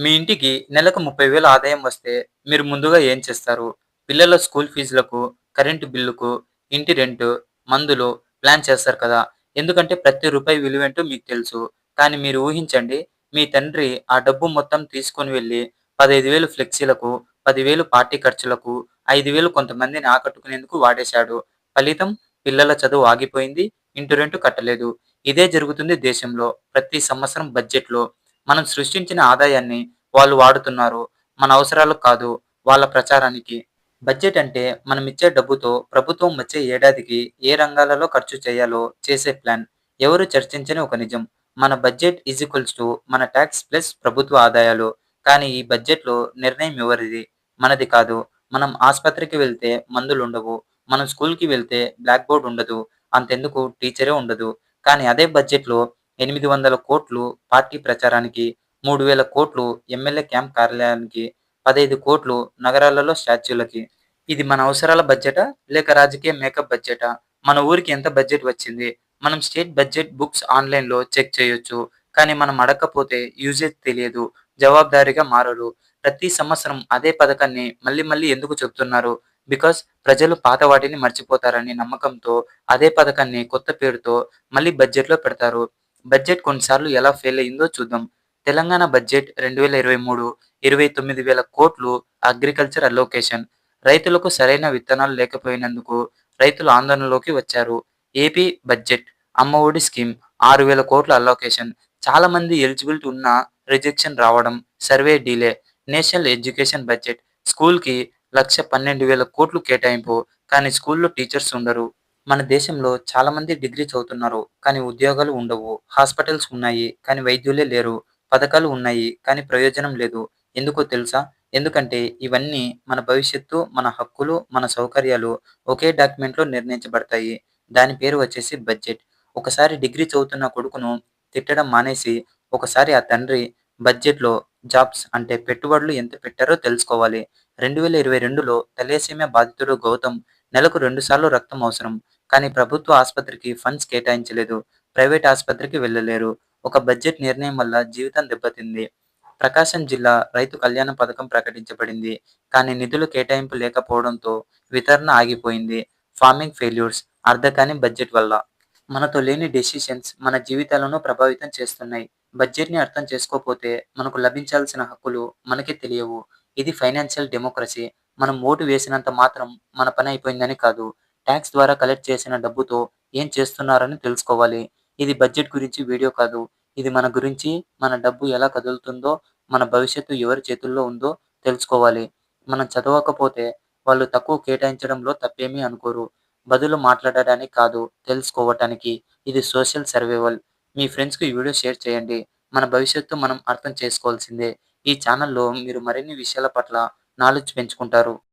మీ ఇంటికి నెలకు 30,000 ఆదాయం వస్తే మీరు ముందుగా ఏం చేస్తారు? పిల్లల స్కూల్ ఫీజులకు, కరెంటు బిల్లుకు, ఇంటి రెంటు, మందులు ప్లాన్ చేస్తారు కదా! ఎందుకంటే ప్రతి రూపాయి విలువేంటో మీకు తెలుసు. కానీ మీరు ఊహించండి మీ తండ్రి ఆ డబ్బు మొత్తం తీసుకొని వెళ్ళి పదహైదు వేలు ఫ్లెక్సీలకు, పదివేలు పార్టీ ఖర్చులకు, ఐదు వేలు కొంతమందిని ఆకట్టుకునేందుకు వాడేశాడు. ఫలితం పిల్లల చదువు ఆగిపోయింది. ఇంటి రెంట్ కట్టలేదు. ఇదే జరుగుతుంది దేశంలో. ప్రతి సంవత్సరం బడ్జెట్‌లో మనం సృష్టించిన ఆదాయాన్ని వాళ్ళు వాడుతున్నారు. మన అవసరాలకు కాదు, వాళ్ళ ప్రచారానికి. బడ్జెట్ అంటే మనం ఇచ్చే డబ్బుతో ప్రభుత్వం వచ్చే ఏడాదికి ఏ రంగాలలో ఖర్చు చేయాలో చేసే ప్లాన్. ఎవరు చర్చించని ఒక నిజం. మన బడ్జెట్ ఈజ్ ఈక్వల్స్ టు మన టాక్స్ ప్లస్ ప్రభుత్వ ఆదాయాలు. కానీ ఈ బడ్జెట్‌లో నిర్ణయం ఎవరిది? మనది కాదు. మనం ఆస్పత్రికి వెళ్తే మందులు ఉండవు మనం స్కూల్‌కి వెళ్తే బ్లాక్ బోర్డ్ ఉండదు. అంతెందుకు టీచరే ఉండదు. కానీ అదే బడ్జెట్‌లో ఎనిమిది వందల కోట్లు పార్టీ ప్రచారానికి, మూడు వేల కోట్లు ఎమ్మెల్యే క్యాంప్ కార్యాలయానికి, 15,00,00,000 నగరాలలో స్టాచ్యూలకి. ఇది మన అవసరాల బడ్జెటా? లేక రాజకీయ మేకప్ బడ్జెటా? మన ఊరికి ఎంత బడ్జెట్ వచ్చింది? మనం స్టేట్ బడ్జెట్ బుక్స్ ఆన్‌లైన్‌లో చెక్ చేయొచ్చు. కానీ మనం అడగకపోతే యూజేజ్ తెలియదు. జవాబుదారీగా మారరు. ప్రతి సంవత్సరం అదే పథకాన్ని మళ్ళీ మళ్ళీ ఎందుకు చెప్తున్నారు? బికాస్ ప్రజలు పాత వాటిని మర్చిపోతారనే నమ్మకంతో అదే పథకాన్ని కొత్త పేరుతో మళ్ళీ బడ్జెట్‌లో పెడతారు. బడ్జెట్ కొన్నిసార్లు ఎలా ఫెయిల్ అయిందో చూద్దాం. Telangana budget 2023 29,000,00,00,000 agriculture allocation. రైతులకు సరైన విత్తనాలు లేకపోయినందుకు రైతులు ఆందోళనలోకి వచ్చారు. AP budget Amma Vodi scheme 6,000,00,00,000 allocation. చాలా మంది ఎలిజిబిలిటీ ఉన్నా రిజెక్షన్ రావడం, survey delay. National education budget స్కూల్‌కి 1,12,000,00,00,000 కేటాయింపు. కానీ స్కూల్‌లో టీచర్స్ ఉండరు. మన దేశంలో చాలామంది డిగ్రీ చదువుతున్నారు. కానీ ఉద్యోగాలు ఉండవు. హాస్పిటల్స్ ఉన్నాయి. కానీ వైద్యులే లేరు. పథకాలు ఉన్నాయి. కానీ ప్రయోజనం లేదు. ఎందుకో తెలుసా? ఎందుకంటే ఇవన్నీ మన భవిష్యత్తు, మన హక్కులు, మన సౌకర్యాలు ఒకే డాక్యుమెంట్‌లో నిర్ణయించబడతాయి. దాని పేరు వచ్చేసి బడ్జెట్. ఒకసారి డిగ్రీ చదువుతున్న కొడుకును తిట్టడం మానేసి ఒకసారి ఆ తండ్రి బడ్జెట్‌లో జాబ్స్ అంటే పెట్టుబడులు ఎంత పెట్టారో తెలుసుకోవాలి. 2022లో తలేసేమియా బాధితుడు గౌతమ్ నెలకు రెండుసార్లు రక్తం అవసరం. కానీ ప్రభుత్వ ఆసుపత్రికి ఫండ్స్ కేటాయించలేదు. ప్రైవేట్ ఆస్పత్రికి వెళ్ళలేరు ఒక బడ్జెట్ నిర్ణయం వల్ల జీవితం దెబ్బతింది. ప్రకాశం జిల్లా రైతు కళ్యాణ పథకం ప్రకటించబడింది. కానీ నిధులు కేటాయింపు లేకపోవడంతో వితరణ ఆగిపోయింది. ఫార్మింగ్ ఫెయిల్యూర్స్ అర్ధకాని బడ్జెట్ వల్ల. మనతో లేని డెసిషన్స్ మన జీవితాలను ప్రభావితం చేస్తున్నాయి. బడ్జెట్‌ని అర్థం చేసుకోపోతే మనకు లభించాల్సిన హక్కులు మనకి తెలియవు. ఇది ఫైనాన్షియల్ డెమోక్రసీ. మనం ఓటు వేసినంత మాత్రం మన పని అయిపోయిందని కాదు. టాక్స్ ద్వారా కలెక్ట్ చేసిన డబ్బుతో ఏం చేస్తున్నారని తెలుసుకోవాలి. ఇది బడ్జెట్ గురించి వీడియో కాదు. ఇది మన గురించి, మన డబ్బు ఎలా కదులుతుందో, మన భవిష్యత్తు ఎవరి చేతుల్లో ఉందో తెలుసుకోవాలి. మనం చదవకపోతే వాళ్ళు తక్కువ కేటాయించడంలో తప్పేమీ అనుకోరు. బదులు మాట్లాడడానికి కాదు, తెలుసుకోవటానికి. ఇది సోషల్ సర్వైవల్. మీ ఫ్రెండ్స్‌కి ఈ వీడియో షేర్ చేయండి. మన భవిష్యత్తు మనం అర్థం చేసుకోవాల్సిందే. ఈ ఛానల్లో మీరు మరిన్ని విషయాల పట్ల నాలెడ్జ్ పెంచుకుంటారు.